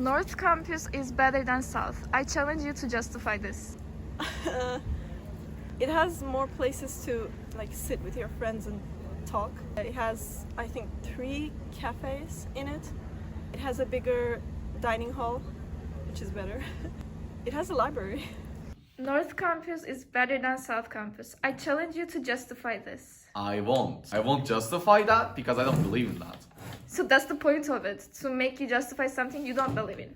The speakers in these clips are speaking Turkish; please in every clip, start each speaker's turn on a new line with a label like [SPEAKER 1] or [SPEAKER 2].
[SPEAKER 1] North Campus is better than South. I challenge you to justify this.
[SPEAKER 2] It has more places to like sit with your friends and talk. It has, I think, three cafes in it. It has a bigger dining hall, which is better. it has a library.
[SPEAKER 1] North Campus is better than South Campus. I challenge you to justify this.
[SPEAKER 3] I won't. I won't justify that because I don't believe in that.
[SPEAKER 1] So that's the point of it, to make you justify something you don't believe in.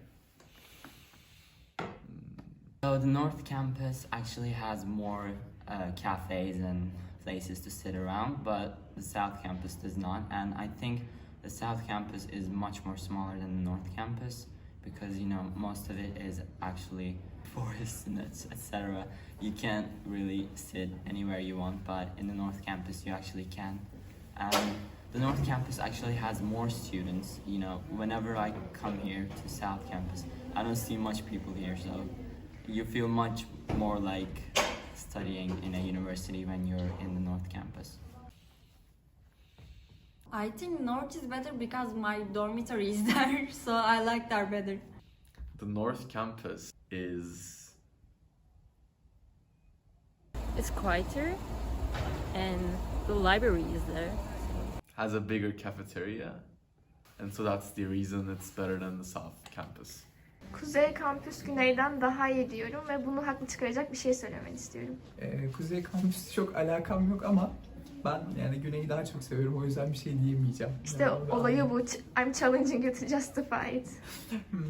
[SPEAKER 4] So the North Campus actually has more uh, cafes and places to sit around, but the South Campus does not. And I think the South Campus is much more smaller than the North Campus because you know most of it is actually forests and etc. You can't really sit anywhere you want, but in the North Campus you actually can. And the North Campus actually has more students. You know, whenever I come here to South Campus, I don't see much people here, so you feel much more like studying in a university when you're in the North Campus.
[SPEAKER 5] I think North is better because my dormitory is there, so I like that better.
[SPEAKER 3] The North Campus is
[SPEAKER 6] It's quieter and the library is there.
[SPEAKER 3] has a bigger cafeteria, and so that's the reason it's better than the South Campus.
[SPEAKER 1] Kuzey Kampüs güneyden daha iyi diyorum ve bunu haklı çıkaracak bir şey söylemeni istiyorum.
[SPEAKER 7] Ee, Kuzey Kampüsü çok alakam yok ama ben yani Güney'i daha çok seviyorum o yüzden bir şey diyemeyeceğim.
[SPEAKER 1] İşte
[SPEAKER 7] Yani
[SPEAKER 1] olayı bu. I'm challenging you to justify it.
[SPEAKER 7] Hmm,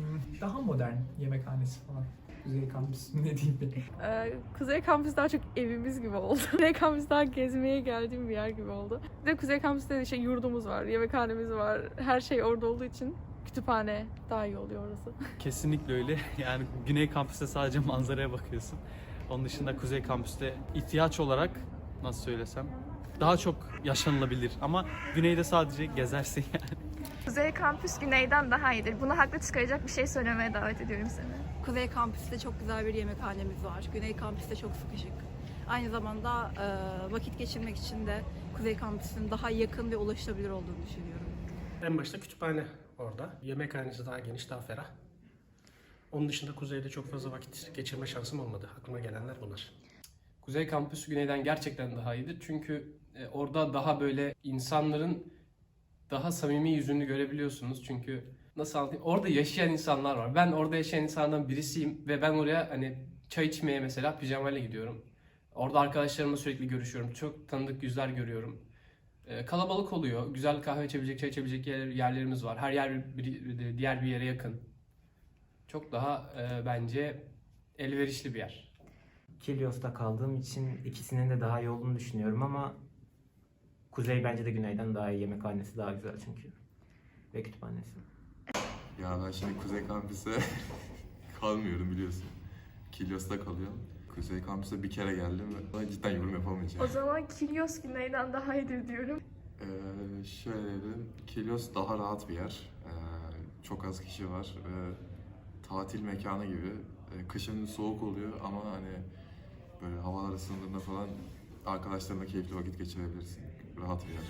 [SPEAKER 7] daha modern yemekhanesi falan. Kuzey Kampüsü ne diyeyim ben.
[SPEAKER 2] Ee, Kuzey Kampüs daha çok evimiz gibi oldu. Kuzey Kampüs daha gezmeye geldiğim bir yer gibi oldu. Bir de Kuzey Kampüs'te de şey yurdumuz var, yemekhanemiz var. Her şey orada olduğu için kütüphane daha iyi oluyor orası.
[SPEAKER 8] Kesinlikle öyle. Yani Güney Kampüs'te sadece manzaraya bakıyorsun. Onun dışında Kuzey Kampüs'te ihtiyaç olarak nasıl söylesem daha çok yaşanılabilir ama Güney'de sadece gezersin yani.
[SPEAKER 1] Kuzey Kampüs güneyden daha iyidir. Bunu haklı çıkaracak bir şey söylemeye davet ediyorum seni.
[SPEAKER 9] Kuzey Kampüs'te çok güzel bir yemekhanemiz var. Güney Kampüs'te çok sıkışık. Aynı zamanda e, vakit geçirmek için de Kuzey Kampüs'ün daha yakın ve ulaşılabilir olduğunu düşünüyorum.
[SPEAKER 10] En başta kütüphane orada. Yemekhanesi daha geniş, daha ferah. Onun dışında kuzeyde çok fazla vakit geçirme şansım olmadı. Aklıma gelenler bunlar.
[SPEAKER 11] Kuzey Kampüsü Güney'den gerçekten daha iyidir. Çünkü e, orada daha böyle insanların daha samimi yüzünü görebiliyorsunuz. Çünkü nasıl anlatayım? Orada yaşayan insanlar var. Ben orada yaşayan insanlardan birisiyim ve ben oraya hani çay içmeye mesela pijamayla gidiyorum. Orada arkadaşlarımla sürekli görüşüyorum. Çok tanıdık yüzler görüyorum. E, kalabalık oluyor. Güzel kahve içebilecek, çay içebilecek yer- yerlerimiz var. Her yer bir- diğer bir yere yakın. Çok daha e, bence elverişli bir yer.
[SPEAKER 12] Kilyos'ta kaldığım için ikisinin de daha iyi olduğunu düşünüyorum ama Kuzey bence de Güney'den daha iyi. Yemekhanesi daha güzel çünkü. Ve kütüphanesi.
[SPEAKER 13] Ya ben şimdi Kuzey Kampüs'e kalmıyorum biliyorsun. Kilyos'ta kalıyorum. Kuzey Kampüs'e bir kere geldim ve cidden yorum yapamayacağım.
[SPEAKER 1] O zaman Kilyos güneyden daha iyidir diyorum.
[SPEAKER 13] Ee, şöyle diyeyim, Kilyos daha rahat bir yer. Ee, çok az kişi var ve tatil mekanı gibi. Ee, kışın soğuk oluyor ama hani böyle havalar ısındığında falan arkadaşlarınla keyifli vakit geçirebilirsin. Rahat bir yer.